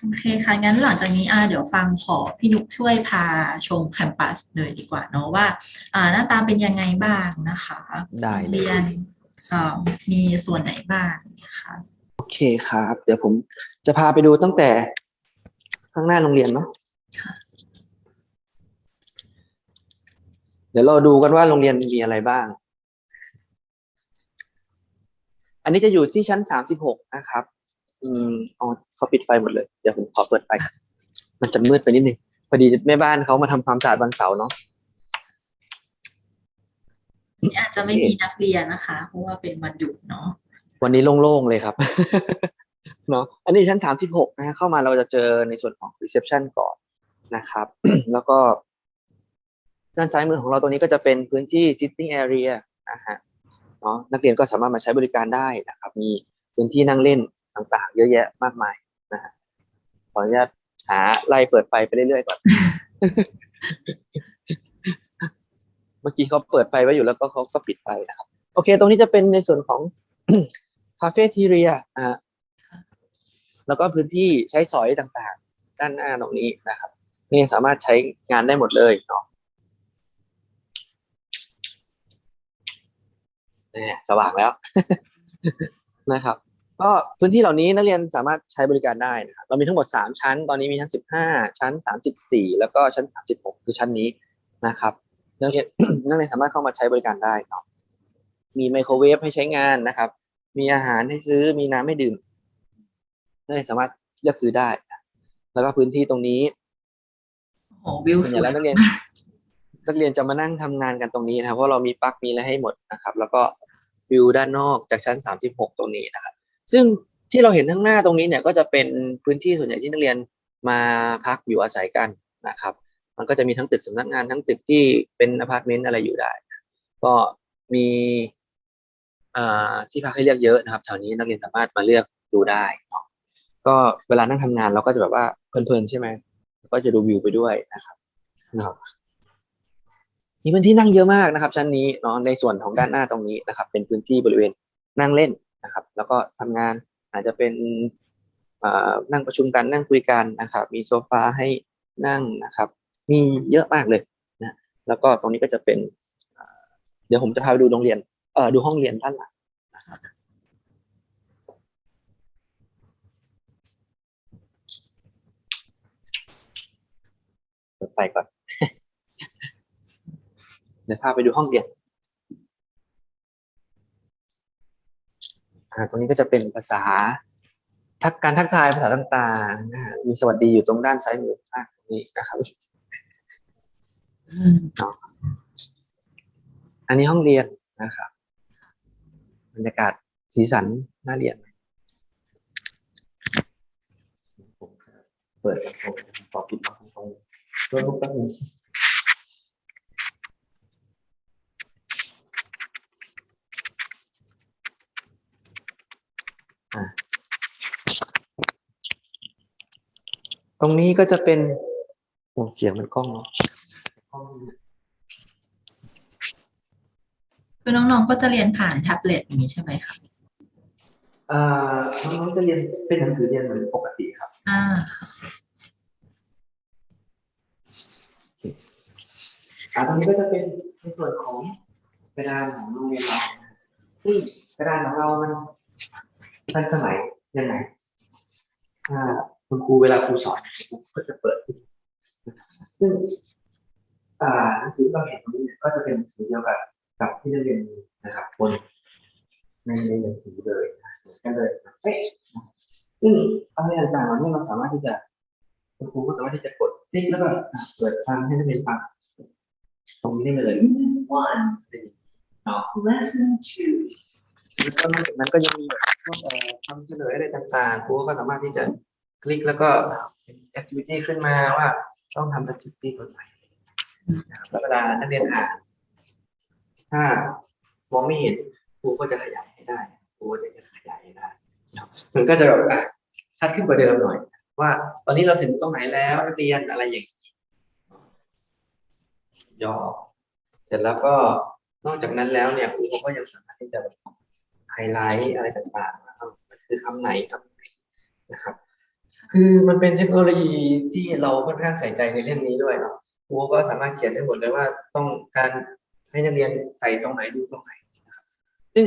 โอเคค่ะ งั้นหลังจากนี้อ่าเดี๋ยวฟังขอพี่นุกช่วยพาชมแคมปัสเลยดีกว่าเนาะว่าอ่าหน้าตาเป็นยังไงบ้างนะคะได้เลยเรียนเอ่อมีส่วนไหนบ้างนะคะโอเคครับ เดี๋ยวผมจะพาไปดูตั้งแต่ข้างหน้าโรงเรียนเนาะค่ะเดี๋ยวเราดูกันว่าโรงเรียนมีอะไรบ้าง อันนี้จะอยู่ที่ชั้นสามสิบหกนะครับ อืมอ๋อเขาปิดไฟหมดเลย เดี๋ยวผมขอเปิดไฟ มันจะมืดไปนิดนึง พอดีแม่บ้านเขามาทำความสะอาดวันเสาร์เนาะ นี่อาจจะไม่มีนักเรียนนะคะ เพราะว่าเป็นวันหยุดเนาะ วันนี้โล่งๆเลยครับ เนาะ อันนี้ชั้นสามสิบหกนะฮะเข้ามาเราจะเจอในส่วนของ reception ก่อนนะครับ แล้วก็ ด้านซ้ายมือของเราตรงนี้ก็จะเป็นพื้นที่ sitting area นะฮะ เนาะนักเรียนก็สามารถมาใช้บริการได้นะครับ มีพื้นที่นั่งเล่น ต่างๆ เยอะแยะมากมายนะฮะขออนุญาตหาไล่เปิดไฟไปเรื่อยๆก่อน เมื่อกี้เขาเปิดไฟไว้อยู่แล้วก็เขาก็ปิดไฟนะครับ โอเค ตรงนี้จะเป็นในส่วนของคาเฟ่ทีเรียนะฮะแล้วก็พื้นที่ใช้สอยต่างๆ ด้านหน้าตรงนี้นะครับ นี่สามารถใช้งานได้หมดเลยเนาะเนี่ยสว่างแล้วนะครับ ก็พื้นที่เหล่านี้นักเรียนสามารถใช้บริการได้นะครับเรามีทั้งหมดสามชั้น ตอนนี้มีชั้นสิบห้าชั้นสามสิบสี่แล้วก็ชั้นสามสิบหกคือชั้นนี้นะครับนักเรียนนักเรียนสามารถเข้ามาใช้บริการได้เนาะมีไมโครเวฟให้ใช้งานนะครับ มีอาหารให้ซื้อมีน้ำให้ดื่มนักเรียนสามารถเลือกซื้อได้นะแล้วก็พื้นที่ตรงนี้โอ้โหวิวส่วนสใหญ่วยแล้วนักเรียนนักเรียนจะมานั่งทำงานกันตรงนี้นะครับเพราะเรามีปลั๊กมีอะไรให้หมดนะครับ แล้วก็วิวด้านนอกจากชั้น 36 ตรงนี้นะครับ ซึ่งที่เราเห็นข้างหน้าตรงนี้เนี่ยก็จะเป็นพื้นที่ส่วนใหญ่ที่นักเรียนมาพักอยู่อาศัยกันนะครับ มันก็จะมีทั้งตึกสำนักงานทั้งตึกที่เป็นอพาร์ตเมนต์อะไรอยู่ได้ ก็มีที่พักให้เลือกเยอะนะครับแถวนี้นักเรียนสามารถมาเลือกดูได้ ก็เวลานั่งทำงานเราก็จะแบบว่าเพลินๆใช่ไหมก็จะดูวิวไปด้วยนะครับนะครับมีพื้นที่นั่งเยอะมากนะครับ ชั้นนี้เนาะในส่วนของด้านหน้าตรงนี้นะครับ เป็นพื้นที่บริเวณนั่งเล่น นะครับ แล้วก็ทำงานอาจจะเป็นนั่งประชุมกันนั่งคุยกันนะครับ มีโซฟาให้นั่งนะครับ มีเยอะมากเลยนะแล้วก็ตรงนี้ก็จะเป็น เดี๋ยวผมจะพาไปดูโรงเรียนเอ่อดูห้องเรียนด้านหลังนะครับเปิดไฟก่อนเดี๋ยวพาไปดูห้องเรียน อ่าตรงนี้ก็จะเป็นภาษาทักการทักทายภาษาต่างๆนะฮะมีสวัสดีอยู่ตรงด้านซ้ายมือข้างนี้นะครับอันนี้ห้องเรียนนะครับบรรยากาศสีสันน่าเรียนเปิดลำโพงขอปิดลำโพงโน้ตบุ๊กแป๊บนึง ตรงนี้ก็จะเป็นโอ้เสียงมันกล้องเนาะกล้องคือน้องๆก็จะเรียนผ่านแท็บเล็ตอย่างนี้ใช่ไหมคะอ่าน้องๆจะเรียนเป็นหนังสือเรียนเหมือนปกติครับ อ่าอ่าตรงนี้ก็จะเป็นในส่วนของกระดานของโรงเรียนเรานะซึ่งกระดานของเรามันทันสมัยยังไงอ่า คุณครูเวลาครูสอนครูก็จะเปิดขึ้นซึ่งอ่าหนังสือที่เราเห็นตรงนี้เนี่ยก็จะเป็นหนังสือเดียวกับกับที่นักเรียนมีนะครับบนในในหนังสือเลยนะเหมือนกันเลยเป๊ะนะซึ่งอะไรต่างๆเหล่านี้เราสามารถที่จะคุณครูก็สามารถที่จะกดติ๊กแล้วก็อะเปิดฟังให้นักเรียนฟังตรงนี้ได้เลย One, เนาะ lesson two. แล้วก็นอกจากนั้นก็ยังมีแบบพวกเอ่อคำเฉลยอะไรต่างๆครูก็สามารถที่จะ คลิกแล้วก็แอคทิวิตี้ขึ้นมาว่าต้องทำแอคทิวิตี้ตัวไหนะครับแล้วเวลานักเรียนอ่านถ้ามองไม่เห็นครูก็จะขยายให้ได้ครูก็จะขยายให้ได้นะครับมันก็จะแบบชัดขึ้นกว่าเดิมหน่อย ว่าตอนนี้เราถึงตรงไหนแล้วนักเรียนอะไรอย่างนี้ย่อเสร็จแล้วก็นอกจากนั้นแล้วเนี่ยครูเขาก็ยังสามารถที่จะไฮไลท์อะไรต่างๆนะครับคือคำไหนคำไหนนะครับ คือมันเป็นเทคโนโลยีที่เราค่อนข้างใส่ใจในเรื่องนี้ด้วยเนาะครูก็สามารถเขียนได้หมดเลยว่าต้องการให้นักเรียนใส่ตรงไหนดูตรงไหนนะครับซึ่ง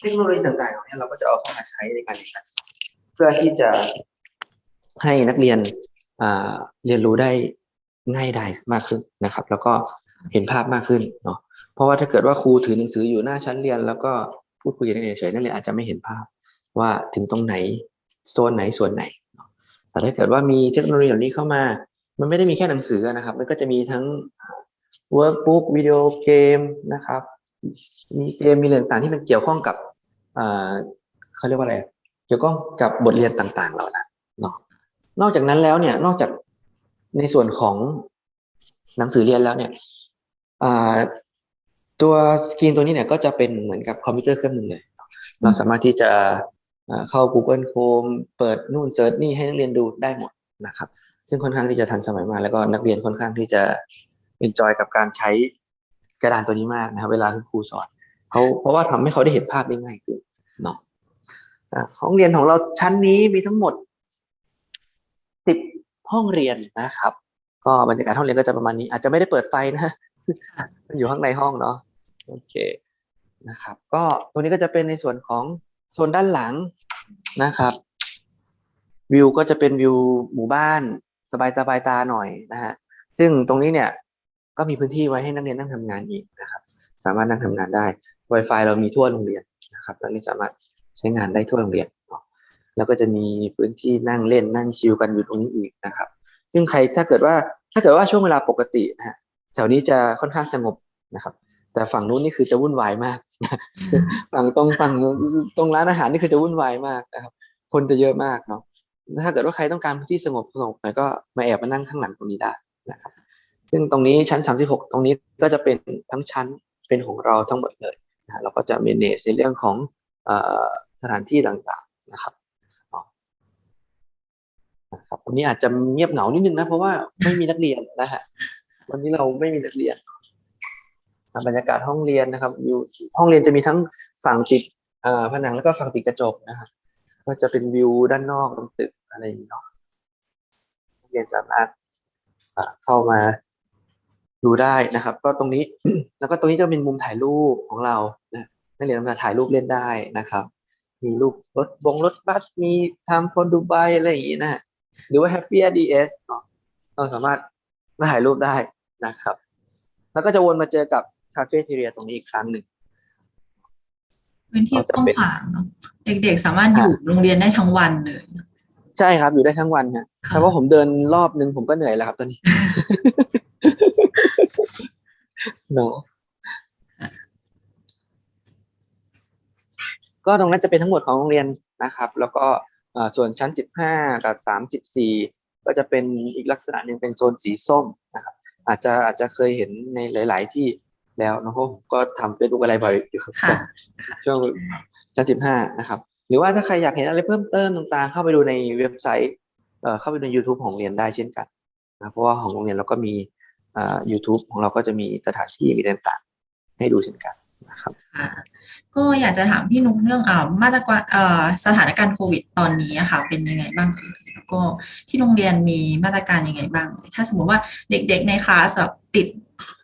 เทคโนโลยีต่างๆเหล่านี้เราก็จะเอาเข้ามาใช้ในการเรียนการสอนเพื่อที่จะให้นักเรียนเรียนรู้ได้ง่ายดายมากขึ้นนะครับ แล้วก็เห็นภาพมากขึ้นเนาะเพราะว่าถ้าเกิดว่าครูถือหนังสืออยู่หน้าชั้นเรียน แล้วก็พูดคุยกับนักเรียนเฉยๆนักเรียนอาจจะไม่เห็นภาพว่าถึงตรงไหนโซนไหนส่วนไหน แต่ถ้าเกิดว่ามีเทคโนโลยีเหล่านี้เข้ามา มันไม่ได้มีแค่หนังสือนะครับ มันก็จะมีทั้งเวิร์กบุ๊กวิดีโอเกมนะครับ มีเกมมีเรื่องต่างที่มันเกี่ยวข้องกับเขาเรียกว่าอะไร เกี่ยวข้องกับบทเรียนต่างๆ เหล่านั้นเนาะนอกจากนั้นแล้วเนี่ยนอกจากในส่วนของหนังสือเรียนแล้วเนี่ยตัวสกรีนตัวนี้เนี่ยก็จะเป็นเหมือนกับคอมพิวเตอร์เครื่องหนึ่งเลย เราสามารถที่จะ เข้า Google Chrome เปิดนู่นเซิร์ชนี่ให้นักเรียนดูได้หมดนะครับ ซึ่งค่อนข้างที่จะทันสมัยมากแล้วก็นักเรียนค่อนข้างที่จะ enjoy กับการใช้กระดานตัวนี้มากนะครับ เวลาที่ครูสอนเขาเพราะว่าทำให้เขาได้เห็นภาพได้ง่ายขึ้นเนาะของเรียนของเราชั้นนี้มีทั้งหมดสิบห้องเรียนนะครับ ก็บรรยากาศห้องเรียนก็จะประมาณนี้ อาจจะไม่ได้เปิดไฟนะมันอยู่ข้างในห้องเนาะโอเคนะครับ ก็ตัวนี้ก็จะเป็นในส่วนของ โซนด้านหลังนะครับ วิวก็จะเป็นวิวหมู่บ้านสบายตาบายตาหน่อยนะฮะซึ่งตรงนี้เนี่ยก็มีพื้นที่ไว้ให้นักเรียนนั่งทำงานอีกนะครับ สามารถนั่งทำงานได้ Wi-Fi เรามีทั่วโรงเรียนนะครับนักเรียนสามารถใช้งานได้ทั่วโรงเรียนแล้วก็จะมีพื้นที่นั่งเล่นนั่งชิลกันอยู่ตรงนี้อีกนะครับ ซึ่งใครถ้าเกิดว่าถ้าเกิดว่าช่วงเวลาปกตินะฮะแถวนี้จะค่อนข้างสงบนะครับ แต่ฝั่งนู้นนี่คือจะวุ่นวายมากฝั่งตรงฝั่งตรงร้านอาหารนี่คือจะวุ่นวายมากนะครับ คนจะเยอะมากเนาะถ้าเกิดว่าใครต้องการพื้นที่สงบสงบหน่อยก็มาแอบมานั่งข้างหลังตรงนี้ได้นะครับ ซึ่งตรงนี้ชั้น 36 ตรงนี้ก็จะเป็นทั้งชั้นเป็นของเราทั้งหมดเลยนะเราก็จะ manage ในเรื่องของสถานที่ต่างๆนะครับนะครับวันนี้อาจจะเงียบเหงานิดนึงนะเพราะว่าไม่มีนักเรียนนะฮะวันนี้เราไม่มีนักเรียน บรรยากาศห้องเรียนนะครับอยู่ห้องเรียนจะมีทั้งฝั่งติดผนังแล้วก็ฝั่งติดกระจกนะฮะก็จะเป็นวิวด้านนอกตึกอะไรอย่างนี้เนาะนักเรียนสามารถเข้ามาดูได้นะครับ ก็ตรงนี้ แล้วก็ตรงนี้จะเป็นมุมถ่ายรูปของเรานะนักเรียนมาถ่ายรูปเล่นได้นะครับ มีรูปรถบงรถบัสมีทำฟนดูไบอะไรอย่างนี้นะหรือว่า Happy DS เนาะเราสามารถมาถ่ายรูปได้นะครับ แล้วก็จะวนมาเจอกับ คาเฟ่ทีเรียตรงนี้อีกครั้งหนึ่งพื้นที่กว้างขวางเนอะเด็กๆ สามารถอยู่โรงเรียนได้ทั้งวันเลย ใช่ครับอยู่ได้ทั้งวันฮะค่ะแต่ว่าผมเดินรอบนึงผมก็เหนื่อยแล้วครับตอนนี้เนาะก็ตรงนั้นจะเป็นทั้งหมดของโรงเรียนนะครับ แล้วก็เอ่อส่วนชั้น 15 กับ 34 ก็จะเป็นอีกลักษณะหนึ่งเป็นโซนสีส้มนะครับ อาจจะอาจจะเคยเห็นในหลาย ๆ ที่ แล้วเนอะเพราะผมก็ทำเฟซบุ๊กอะไรบ่อยอยู่ครับค่ะช่วงชั้นสิบห้านะครับ หรือว่าถ้าใครอยากเห็นอะไรเพิ่มเติมต่างๆ เข้าไปดูในเว็บไซต์เอ่อเข้าไปใน YouTube ของโรงเรียนได้เช่นกันนะเพราะว่าของโรงเรียนเราก็มีอ่า YouTube ของเราก็จะมีสถานที่มีต่างๆ ให้ดูเช่นกันนะครับค่ะก็อยากจะถามพี่นุ๊กเรื่องอ่ามาตรการเอ่อสถานการณ์โควิดตอนนี้อะค่ะเป็นยังไงบ้างเอ่ยแล้วก็ที่โรงเรียนมีมาตรการยังไงบ้างเอ่ยถ้าสมมติว่าเด็กๆในคลาสแบบติด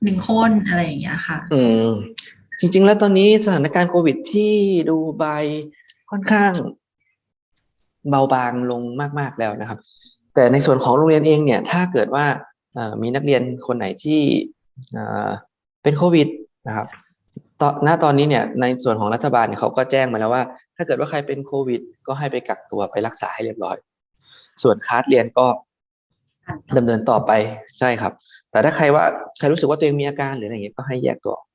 หนึ่งคนอะไรอย่างเงี้ยค่ะ อืมจริง ๆ แล้วตอนนี้สถานการณ์โควิดที่ดูไบค่อนข้าง เบาบางลงมาก ๆแล้วนะครับ แต่ในส่วนของโรงเรียนเองเนี่ย ถ้าเกิดว่าเอ่อมีนักเรียนคนไหนที่เอ่อเป็นโควิดนะครับตอนณตอนนี้เนี่ยในส่วนของรัฐบาลเนี่ยเขาก็แจ้งมาแล้วว่า ถ้าเกิดว่าใครเป็นโควิด ก็ให้ไปกักตัวไปรักษาให้เรียบร้อย ส่วนคลาสเรียนก็ดำเนินต่อไปใช่ครับ แต่ถ้าใครว่าใครรู้สึกว่าตัวเองมีอาการหรืออะไรอย่างเงี้ยก็ให้แยกตัวออก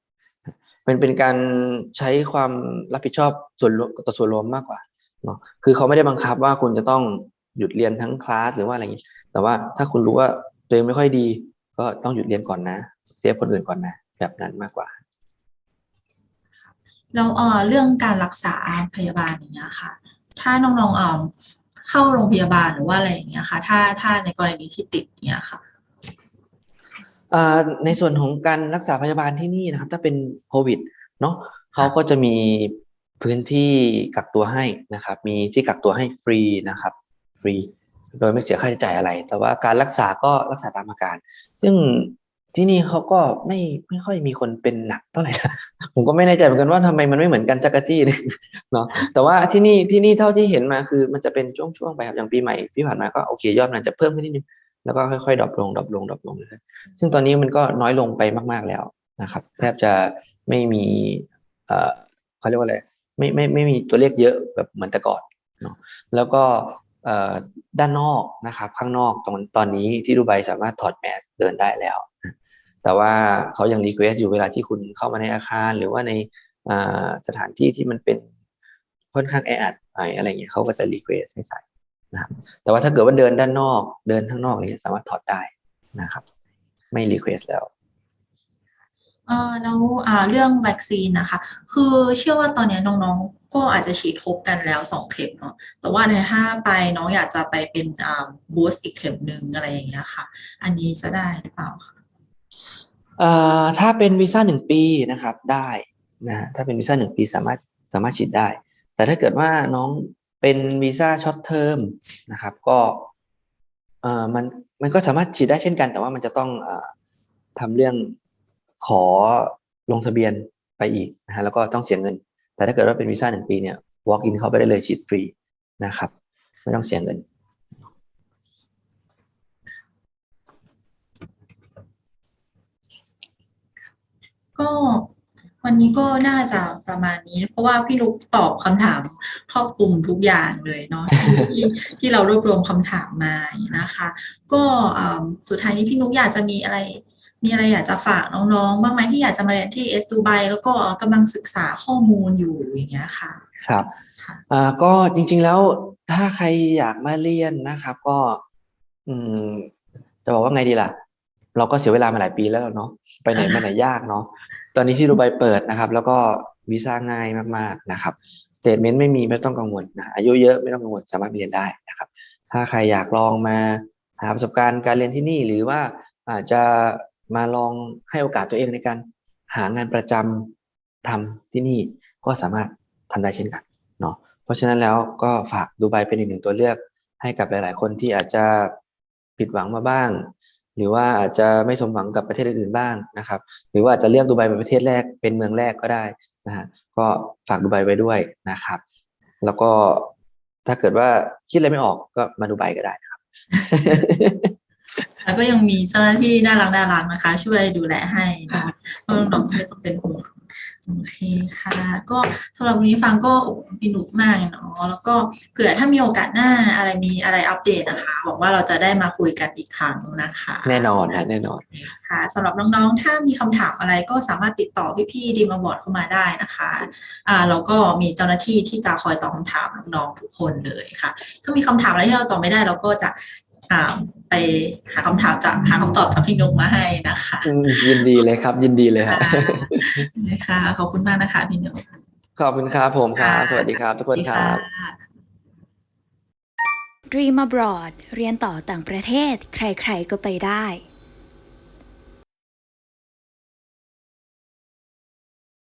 เป็นเป็นการใช้ความรับผิดชอบส่วนต่อส่วนรวมมากกว่าเนาะคือเขาไม่ได้บังคับว่าคุณจะต้องหยุดเรียนทั้งคลาสหรือว่าอะไรอย่างงี้แต่ว่าถ้าคุณรู้ว่าตัวเองไม่ค่อยดี ก็ต้องหยุดเรียนก่อนนะเซฟคนอื่นก่อนนะ แบบนั้นมากกว่าแล้วเออเรื่องการรักษาพยาบาลอย่างเงี้ยค่ะ ถ้าน้องๆเออเข้าโรงพยาบาลหรือว่าอะไรอย่างเงี้ยค่ะ ถ้าถ้าในกรณีที่ติดเงี้ยค่ะ ในส่วนของการรักษาพยาบาลที่นี่นะครับ ถ้าเป็นโควิดเนาะเขาก็จะมีพื้นที่กักตัวให้นะครับ มีที่กักตัวให้ฟรีนะครับ ฟรี โดยไม่เสียค่าใช้จ่ายอะไร แต่ว่าการรักษาก็รักษาตามอาการ ซึ่งที่นี่เขาก็ไม่ไม่ค่อยมีคนเป็นหนักเท่าไหร่นะผมก็ไม่แน่ใจเหมือนกันว่าทำไมมันไม่เหมือนกันจักรจี้เนี่ยเนาะแต่ว่าที่นี่ที่นี่เท่าที่เห็นมาคือ มันจะเป็นช่วงๆไปครับอย่างปีใหม่ที่ผ่านมาก็โอเคยอดมันจะเพิ่มขึ้นนิดนึง แล้วก็ค่อยๆดรอปลงดรอปลงดรอปลงเรื่อยๆซึ่งตอนนี้มันก็น้อยลงไปมากๆแล้วนะครับแทบจะไม่มีเอ่อเขาเรียกว่าอะไรไม่ไม่ไม่มีตัวเลขเยอะแบบเหมือนแต่ก่อนเนาะแล้วก็เอ่อด้านนอกนะครับข้างนอกตรงตอนนี้ที่ดูไบสามารถถอดแมสเดินได้แล้ว แต่ว่าเขายังรีเควสอยู่เวลาที่คุณเข้ามาในอาคาร หรือว่าในสถานที่ที่มันเป็นค่อนข้างแออัดหน่อยอะไรเงี้ยเขาก็จะรีเควสให้ใส่ นะครับแต่ว่าถ้าเกิดว่าเดินด้านนอก เดินข้างนอกอะไรเงี้ยสามารถถอดได้นะครับ ไม่รีเควสแล้วเอ่อแล้วอ่าเรื่องวัคซีนนะคะ คือเชื่อว่าตอนเนี้ยน้องๆ ก็อาจจะฉีดครบกันแล้วสองเข็มเนาะแต่ว่าในถ้าไปน้องอยากจะไปเป็นอ่าบูสต์อีกเข็มหนึ่งอะไรอย่างเงี้ยค่ะ อันนี้จะได้หรือเปล่าคะเอ่อถ้าเป็นวีซ่าหนึ่งปีนะครับได้นะฮะถ้าเป็นวีซ่าหนึ่งปีสามารถสามารถฉีดได้ แต่ถ้าเกิดว่าน้อง เป็นวีซ่าช็อตเทอมนะครับ ก็เอ่อมันมันก็สามารถฉีดได้เช่นกัน แต่ว่ามันจะต้องอ่อทำเรื่องขอลงทะเบียนไปอีกนะฮะแล้วก็ต้องเสียเงิน แต่ถ้าเกิดว่าเป็นวีซ่าหนึ่งปีเนี่ย walk in เข้าไปได้เลยฉีดฟรีนะครับ ไม่ต้องเสียเงินก็ วันนี้ก็น่าจะประมาณนี้ เพราะว่าพี่นุกตอบคำถามครอบคลุมทุกอย่างเลยเนาะที่ที่เรารวบรวมคำถามมาอย่างนี้นะคะ ก็อ่าสุดท้ายนี้พี่นุกอยากจะมีอะไร มีอะไรอยากจะฝากน้องๆบ้างไหมที่อยากจะมาเรียนที่เอสดูไบแล้วก็กำลังศึกษาข้อมูลอยู่อย่างเงี้ยค่ะ ครับค่ะอ่าก็จริง ๆแล้วถ้าใครอยากมาเรียนนะครับ ก็ อืม จะบอกว่าไงดีล่ะ เราก็เสียเวลามาหลายปีแล้วเนาะไปไหนมาไหนยากเนาะ ตอนนี้ที่ดูไบเปิดนะครับ แล้วก็วีซ่าง่ายมากๆนะครับสเตทเมนต์ไม่มีไม่ต้องกังวลนะอายุเยอะไม่ต้องกังวลสามารถเรียนได้นะครับ ถ้าใครอยากลองมาหาประสบการณ์การเรียนที่นี่หรือว่าอาจจะมาลองให้โอกาสตัวเองในการหางานประจำทำที่นี่ก็สามารถทำได้เช่นกันเนาะเพราะฉะนั้นแล้วก็ฝากดูไบเป็นอีกหนึ่งตัวเลือกให้กับหลาย ๆ คนที่อาจจะผิดหวังมาบ้าง หรือว่าอาจจะไม่สมหวังกับประเทศอื่นๆบ้างนะครับ หรือว่าอาจจะเลือกดูไบเป็นประเทศแรกเป็นเมืองแรกก็ได้นะฮะก็ฝากดูไบไว้ด้วยนะครับ แล้วก็ถ้าเกิดว่าคิดอะไรไม่ออกก็มาดูไบก็ได้นะครับ แล้วก็ยังมีเจ้าหน้าที่น่ารักน่ารักนะคะ ช่วยดูแลให้น้องๆก็ไม่ต้องเป็นห่วง โอเคค่ะ ก็สำหรับวันนี้ฟังก็ขอบคุณพี่นุกมากเนาะแล้วก็เผื่อถ้ามีโอกาสหน้าอะไรมีอะไรอัปเดตนะคะหวังว่าเราจะได้มาคุยกันอีกครั้งนะคะ แน่นอนนะแน่นอนค่ะสำหรับน้องๆ ถ้ามีคำถามอะไรก็สามารถติดต่อพี่ๆดีมาบอร์ดเข้ามาได้นะคะอ่าแล้วก็มีเจ้าหน้าที่ที่จะคอยตอบคำถามน้องๆทุกคนเลยค่ะ ถ้ามีคำถามอะไรที่เราตอบไม่ได้เราก็จะอ่า ไปหาคำถามจากหาคำตอบจากพี่นุกมาให้นะคะอืมยินดีเลยครับ ยินดีเลยคค่ะรับค่ะขอบคุณมากนะคะพี่นุกขอบคุณครับผมครับค่ะสวัสดีครับ ทุกคนครับค่ะ Dream Abroad เรียนต่อต่างประเทศ ใครๆก็ไปได้